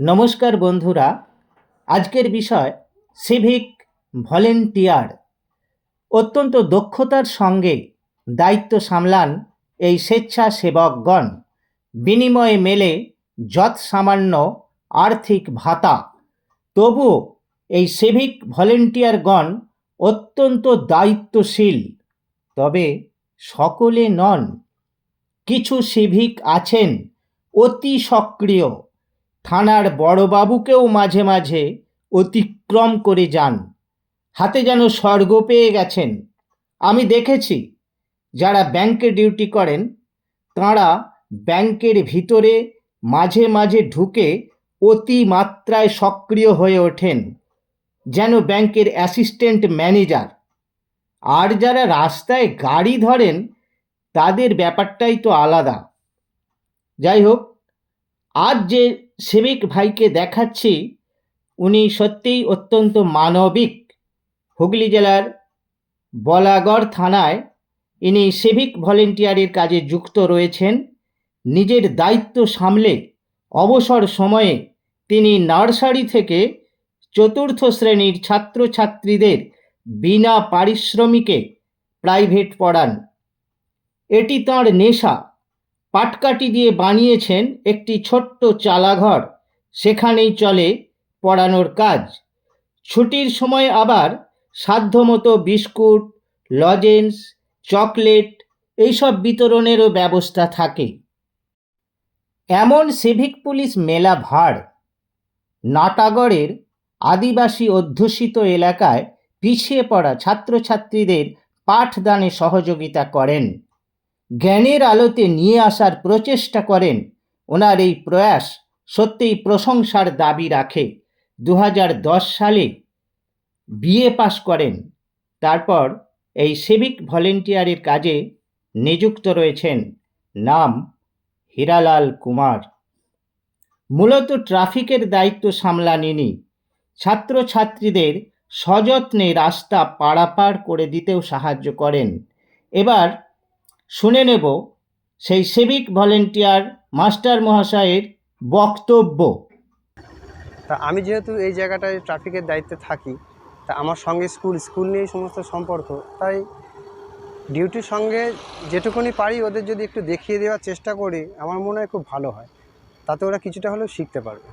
নমস্কার বন্ধুরা। আজকের বিষয় সিভিক ভলেন্টিয়ার অত্যন্ত দক্ষতার সঙ্গে দায়িত্ব সামলান এই স্বেচ্ছাসেবকগণ। বিনিময়ে মেলে যৎ সামান্য আর্থিক ভাতা। তবুও এই সিভিক ভলেন্টিয়ারগণ অত্যন্ত দায়িত্বশীল। তবে সকলে নন, কিছু সিভিক আছেন, অতি সক্রিয়। থানার বড়বাবুকেও মাঝে মাঝে অতিক্রম করে যান। হাতে যেন স্বর্গ পেয়ে গেছেন। আমি দেখেছি, যারা ব্যাংকে ডিউটি করেন, তাঁরা ব্যাংকের ভিতরে মাঝে মাঝে ঢুকে অতিমাত্রায় সক্রিয় হয়ে ওঠেন, যেন ব্যাংকের অ্যাসিস্ট্যান্ট ম্যানেজার। আর যারা রাস্তায় গাড়ি ধরেন, তাদের ব্যাপারটাই তো আলাদা। যাই হোক, আজ যে সেবিক ভাইকে দেখাচ্ছি, উনি সত্যিই অত্যন্ত মানবিক। হুগলি জেলার বলাগড় থানায় ইনি সিভিক ভলেন্টিয়ারের কাজে যুক্ত রয়েছেন। নিজের দায়িত্ব সামলে অবসর সময়ে তিনি নার্সারি থেকে চতুর্থ শ্রেণির ছাত্রছাত্রীদের বিনা পারিশ্রমিকে প্রাইভেট পড়ান। এটি তাঁর নেশা। পাটকাঠি দিয়ে বানিয়েছেন একটি ছোট্ট চালাঘর। সেখানেই চলে পড়ানোর কাজ। ছুটির সময় আবার সাধ্যমতো বিস্কুট, লজেন্স, চকলেট এইসব বিতরণেরও ব্যবস্থা থাকে। এমন সিভিক পুলিশ মেলা ভাড় নাটাগড়ের আদিবাসী অধ্যুষিত এলাকায় পিছিয়ে পড়া ছাত্রছাত্রীদের পাঠদানে সহযোগিতা করেন। জ্ঞানের আলোতে নিয়ে আসার প্রচেষ্টা করেন। ওনার এই প্রয়াস সত্যিই প্রশংসার দাবি রাখে। দু হাজার দশ সালে বিএ পাশ করেন। তারপর এই সিভিক ভলেন্টিয়ারের কাজে নিযুক্ত রয়েছেন। নাম হীরালাল কুমার। মূলত ট্রাফিকের দায়িত্ব সামলান ইনি। ছাত্রছাত্রীদের সযত্নে রাস্তা পারাপার করে দিতেও সাহায্য করেন। এবার শুনে নেব সেই সিভিক ভলেন্টিয়ার মাস্টার মহাশয়ের বক্তব্য। তা আমি যেহেতু এই জায়গাটায় ট্রাফিকের দায়িত্বে থাকি তা আমার সঙ্গে স্কুল স্কুল নিয়েই সমস্ত সম্পর্ক তাই ডিউটির সঙ্গে যেটুকুনি পারি ওদের যদি একটু দেখিয়ে দেওয়ার চেষ্টা করি আমার মনে হয় খুব ভালো হয়। তাতে ওরা কিছুটা হলেও শিখতে পারবে।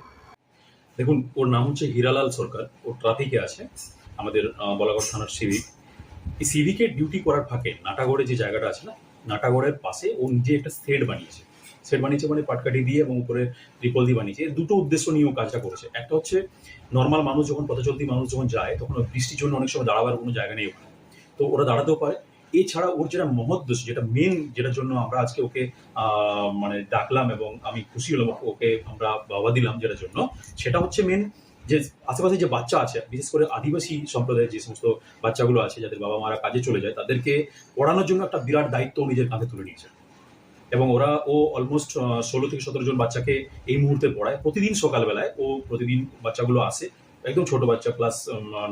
দেখুন ওর নাম হচ্ছে হীরালাল সরকার ও ট্রাফিকে আছে আমাদের বলাগড় থানার সিভিক এই সিভিকের ডিউটি করার ফাঁকে নাটাগড়ে যে জায়গাটা আছে না নাটাগড়ের পাশে ও নিজে একটা সেট বানিয়েছে। সেট বানিয়েছে মানে পাটকাঠি দিয়ে এবং উপরে ত্রিপল দিয়ে বানিয়েছে। দুটো উদ্দেশ্য নিয়ে কাজটা করেছে। একটা হচ্ছে নর্মাল মানুষ যখন পথচলতি মানুষ যখন যায়, তখন বৃষ্টির জন্য অনেক সময় দাঁড়াবার কোনো জায়গা নেই ওখানে। তো ওরা দাঁড়াতেও পারে। এছাড়া ওর যেটা মহোদ্দেশ্য যেটা মেন যেটার জন্য আমরা আজকে ওকে মানে ডাকলাম এবং আমি খুশি হলাম, ওকে আমরা বাবা দিলাম যেটার জন্য, সেটা হচ্ছে মেন যে আশেপাশে যে বাচ্চা আছে, বিশেষ করে আদিবাসী সম্প্রদায়ের যে সমস্ত বাচ্চাগুলো আছে, যাদের বাবা মারা কাজে চলে যায়, তাদেরকে পড়ানোর জন্য একটা বিরাট দায়িত্ব নিজের কাঁধে তুলে নিয়েছে এবং ওরা ও অলমোস্ট ষোলো থেকে সতেরো জন বাচ্চাকে এই মুহূর্তে পড়ায়। প্রতিদিন সকালবেলায় ও প্রতিদিন বাচ্চাগুলো আসে। একদম ছোট বাচ্চা ক্লাস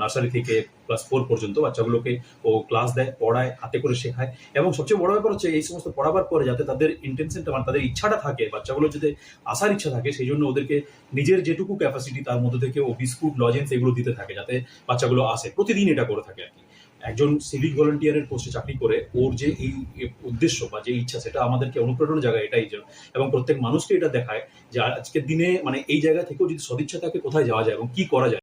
নার্সারি থেকে ক্লাস ফোর পর্যন্ত বাচ্চাগুলোকে ও ক্লাস দেয়, পড়ায়, হাতে করে শেখায়। এবং সবচেয়ে বড় ব্যাপার হচ্ছে, এই সমস্ত পড়াবার পরে যাতে তাদের ইন্টেনশনটা মানে তাদের ইচ্ছাটা থাকে, বাচ্চাগুলো যাতে আসার ইচ্ছা থাকে, সেই জন্য ওদেরকে নিজের যেটুকু ক্যাপাসিটি তার মধ্যে থেকে ও বিস্কুট লজেন্স এগুলো দিতে থাকে, যাতে বাচ্চাগুলো আসে। প্রতিদিন এটা করে থাকে আর কি। একজন সিভিক ভলেন্টিয়ারের পোস্টে চাকরি করে, ওর যে এই উদ্দেশ্য বা যে ইচ্ছা, সেটা আমাদেরকে অনুপ্রেরণার জায়গা এটাই যে, এবং প্রত্যেক মানুষকে এটা দেখায় যে আজকের দিনে মানে এই জায়গা থেকেও যদি সদিচ্ছা থাকে, কোথায় যাওয়া যায় এবং কি করা যায়।